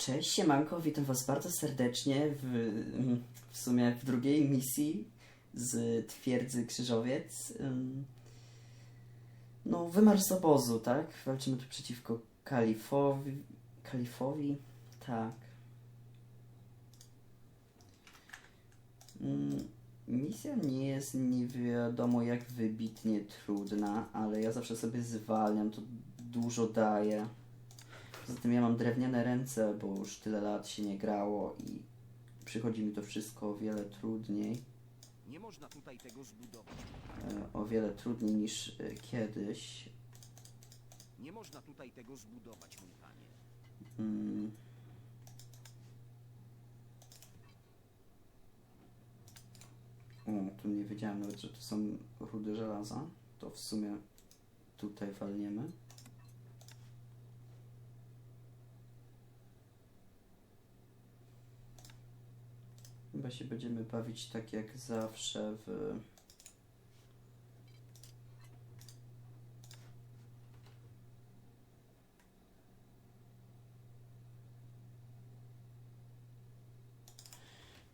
Cześć, siemanko, witam was bardzo serdecznie w, w sumie w drugiej misji z twierdzy Krzyżowiec. No, wymarsz z obozu, tak? Walczymy tu przeciwko Kalifowi. Kalifowi? Tak. Ym, Misja nie jest nie wiadomo jak wybitnie trudna, ale ja zawsze sobie zwalniam, to dużo daje. Poza tym ja mam drewniane ręce, bo już tyle lat się nie grało i przychodzi mi to wszystko o wiele trudniej. Nie można tutaj tego zbudować. e, O wiele trudniej niż e, kiedyś. Nie można tutaj tego zbudować, mój panie. Mm. O, tu nie wiedziałem nawet, że to są rudy żelaza. To w sumie tutaj walniemy. Chyba się będziemy bawić tak jak zawsze w...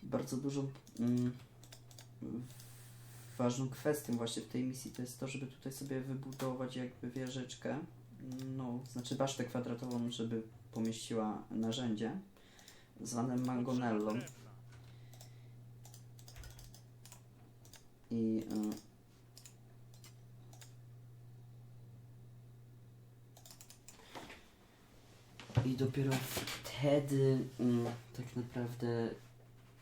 Bardzo dużą mm, ważną kwestią właśnie w tej misji to jest to, żeby tutaj sobie wybudować jakby wieżyczkę, no, znaczy basztę kwadratową, żeby pomieściła narzędzie zwane mangonellą. I y, I dopiero wtedy mm, tak naprawdę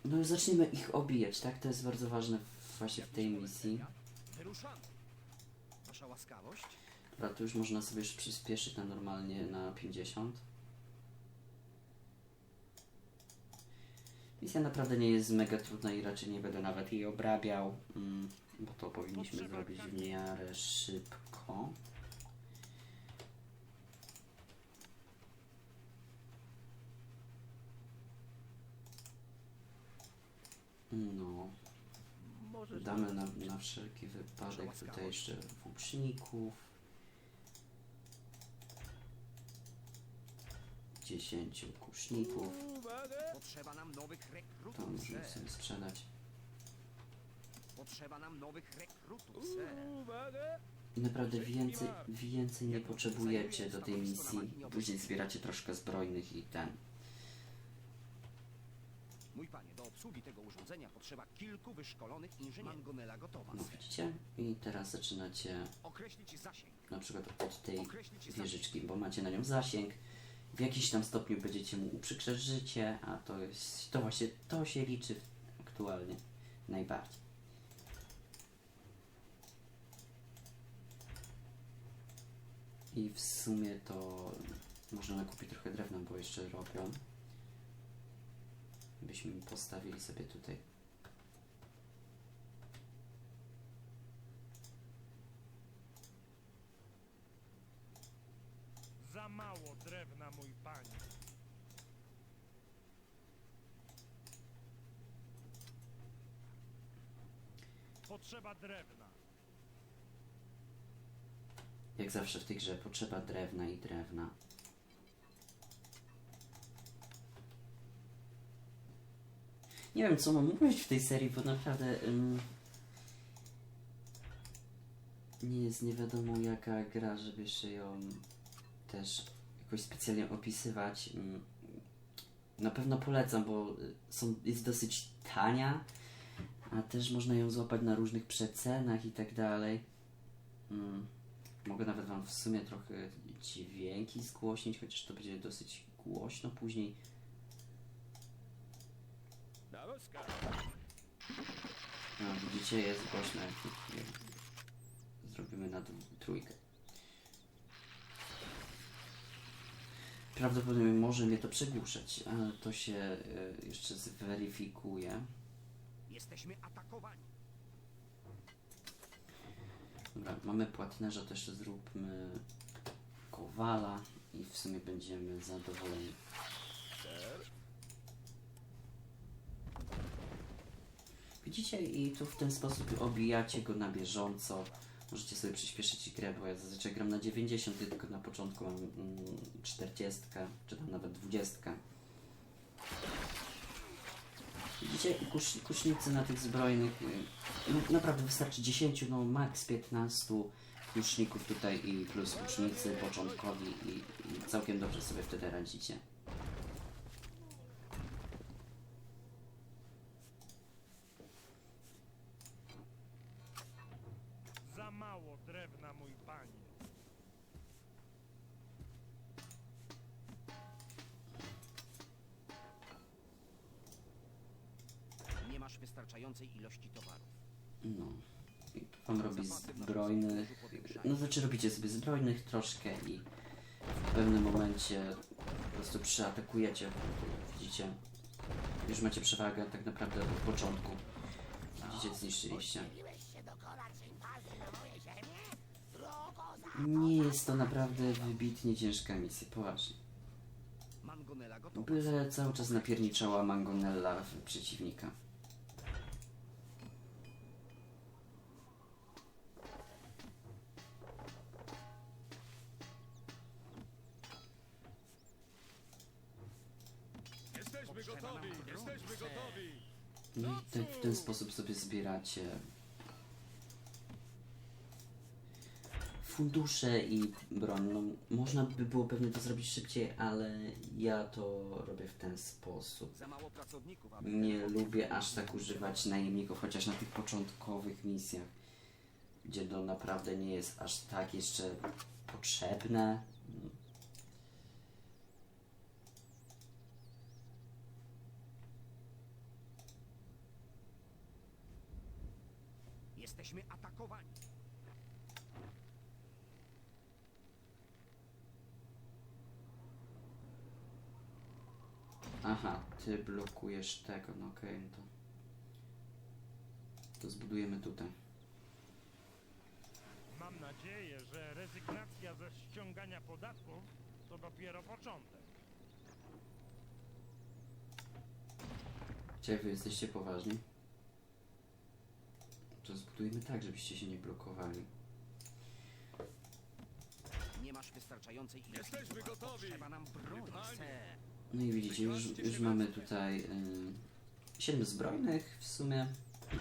no zaczniemy ich obijać, tak? To jest bardzo ważne właśnie w tej misji. Dobra, tu już można sobie już przyspieszyć na normalnie na 50. Misja naprawdę nie jest mega trudna i raczej nie będę nawet jej obrabiał, mm, bo to powinniśmy zrobić w miarę szybko. No, damy na, na wszelki wypadek tutaj jeszcze włóczników. 10 kuszników. Potrzeba nam nowych To rekrutów, możemy ser. sobie sprzedać. Potrzeba nam nowych rekrutów, naprawdę więcej, więcej nie potrzebujecie do tej misji. Później zbieracie troszkę zbrojnych i ten. Mój panie, do obsługi tego urządzenia potrzeba kilku wyszkolonych inżynierów. Mangonela gotowa, No widzicie? I teraz zaczynacie Określić zasięg. na przykład od tej Określić wieżyczki, bo macie na nią zasięg. W jakiś tam stopniu będziecie mu uprzykrzać życie, a to jest, to właśnie, to się liczy aktualnie najbardziej. I w sumie to można nakupić trochę drewna, bo jeszcze robią. Byśmy postawili sobie tutaj. Za mało drewna, mój panie. Potrzeba drewna. Jak zawsze w tej grze potrzeba drewna i drewna. Nie wiem, co mam mówić w tej serii, bo naprawdę ym, nie jest nie wiadomo jaka gra, żeby jeszcze ją też jakoś specjalnie opisywać. Ym, na pewno polecam, bo y, są, jest dosyć tania, a też można ją złapać na różnych przecenach i tak dalej. Mm. Mogę nawet Wam w sumie trochę dźwięki zgłośnić, chociaż to będzie dosyć głośno później. No, widzicie, jest głośno. Zrobimy na trójkę. Prawdopodobnie może mnie to przegłuszać, ale to się y, jeszcze zweryfikuje. Jesteśmy atakowani. Dobra, mamy płatnerza, to jeszcze zróbmy kowala i w sumie będziemy zadowoleni. Widzicie i tu w ten sposób obijacie go na bieżąco. Możecie sobie przyspieszyć grę, bo ja zazwyczaj gram na 90, tylko na początku mam mm, 40, czy tam nawet 20. widzicie, kusz, kusznicy na tych zbrojnych, y, naprawdę wystarczy 10, no max 15 kuszników tutaj i plus kusznicy początkowi i, i całkiem dobrze sobie wtedy radzicie. Masz wystarczającej ilości towarów. No. I tu pan robi zbrojnych, no znaczy robicie sobie zbrojnych troszkę i w pewnym momencie po prostu przyatakujecie, widzicie, już macie przewagę tak naprawdę od początku. Widzicie, zniszczyliście. Nie jest to naprawdę wybitnie ciężka misja, poważnie. Byle cały czas napierniczała Mangonella w przeciwnika. Ten sposób sobie zbieracie fundusze i broń. No, można by było pewnie to zrobić szybciej, ale ja to robię w ten sposób. Nie lubię aż tak używać najemników, chociaż na tych początkowych misjach, gdzie to naprawdę nie jest aż tak jeszcze potrzebne. Jesteśmy atakowani. Aha, ty blokujesz tego, no okej, no to... To zbudujemy tutaj. Mam nadzieję, że rezygnacja ze ściągania podatków to dopiero początek. Gdzie wy jesteście poważni? To zbudujmy tak, żebyście się nie blokowali. Nie masz wystarczającej ilości Jesteśmy gotowi. Potrzeba nam broni, Panie. No i widzicie, już, już mamy tutaj y, 7 zbrojnych w sumie.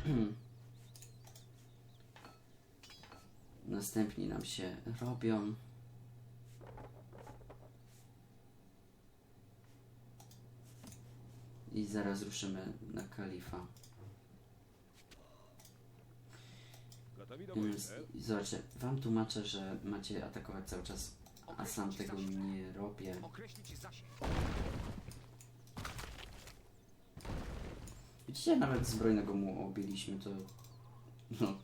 Następni nam się robią. I zaraz ruszymy na kalifa. Gotowi do Więc zobaczcie, wam tłumaczę, że macie atakować cały czas, a sam tego nie robię. Widzicie, nawet zbrojnego mu obiliśmy, to... No...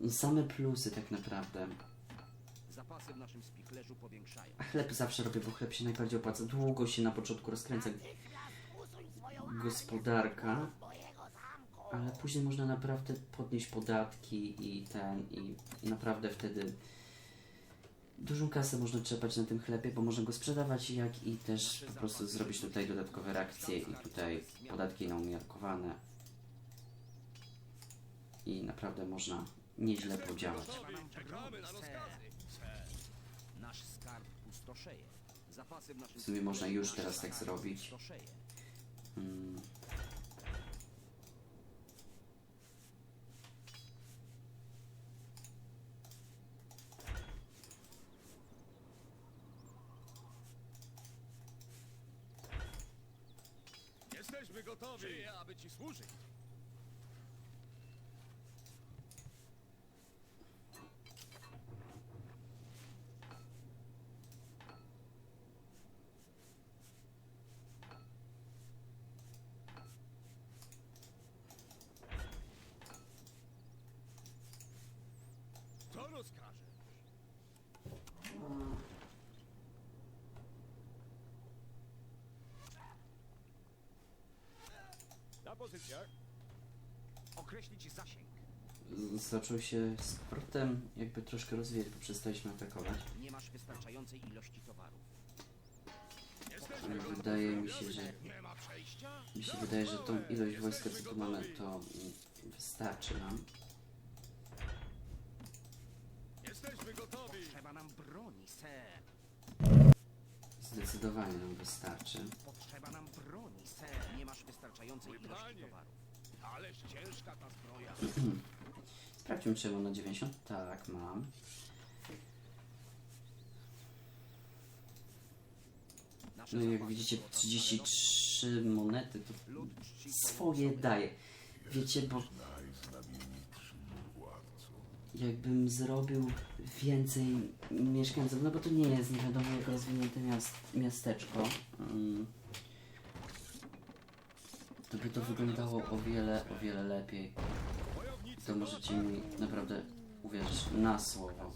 no same plusy tak naprawdę. Zapasy w naszym spichlerzu powiększają. A chleb zawsze robię, bo chleb się najbardziej opłaca. Długo się na początku rozkręca gospodarka, ale później można naprawdę podnieść podatki i ten, i, naprawdę wtedy dużą kasę można czerpać na tym chlebie, bo można go sprzedawać, jak i też po prostu zrobić tutaj dodatkowe reakcje i tutaj podatki naumiarkowane. I naprawdę można nieźle podziałać. W sumie można już teraz tak zrobić. pustoszeje. чи служить? Pozycjach. Określić zasięg. Zaczął się z portem jakby troszkę rozwijać, bo przestaliśmy atakować. Nie masz wystarczającej ilości towarów. Gotowi. Wydaje mi się, że mi się wydaje, że tą ilość wojska, co tu mamy, to mm, wystarczy nam. Jesteśmy gotowi. Trzeba nam broni, ser. Zdecydowanie nam wystarczy. Potrzeba nam broni, ser. Nie masz wystarczającej ilości towarów. Ależ ciężka ta zbroja. Sprawdźmy, czy mam na 90. Tak, mam. No i jak widzicie, złota 33 monety to swoje daje. Wiecie, bo jakbym zrobił więcej mieszkańców, no bo to nie jest nie wiadomo jak rozwinięte miast, miasteczko, to by to wyglądało o wiele, o wiele lepiej. To możecie mi naprawdę uwierzyć na słowo.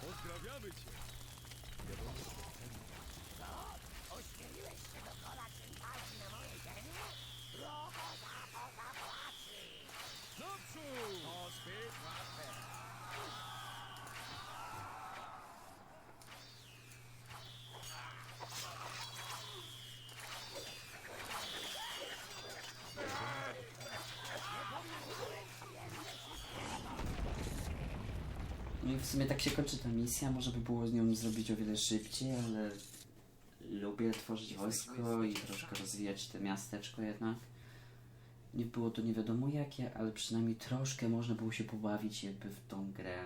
Pozdrawiamy cię. Naprzód! No i w sumie tak się kończy ta misja, można by było z nią zrobić o wiele szybciej, ale lubię tworzyć wojsko i troszkę rozwijać te miasteczko jednak. Nie było to nie wiadomo jakie, ale przynajmniej troszkę można było się pobawić jakby w tą grę.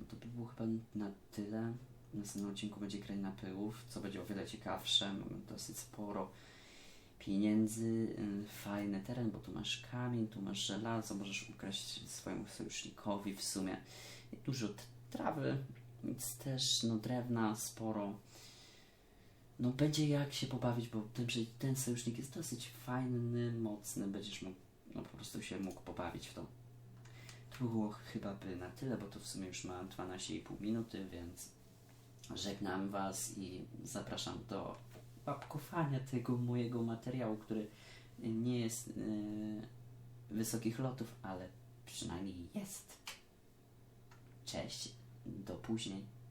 No to by było chyba na tyle. W następnym odcinku będzie Kraina Pyłów, co będzie o wiele ciekawsze. Mamy dosyć sporo pieniędzy, y, fajny teren, bo tu masz kamień, tu masz żelazo, możesz ukraść swojemu sojusznikowi w sumie. Dużo trawy, więc też no drewna sporo. No będzie jak się pobawić, bo że ten sojusznik jest dosyć fajny, mocny, będziesz mógł, no po prostu się mógł pobawić w to. To było chyba by na tyle, bo to w sumie już ma 12,5 minuty, więc żegnam Was i zapraszam do babkowania tego mojego materiału, który nie jest e, wysokich lotów, ale przynajmniej jest. Cześć, do później.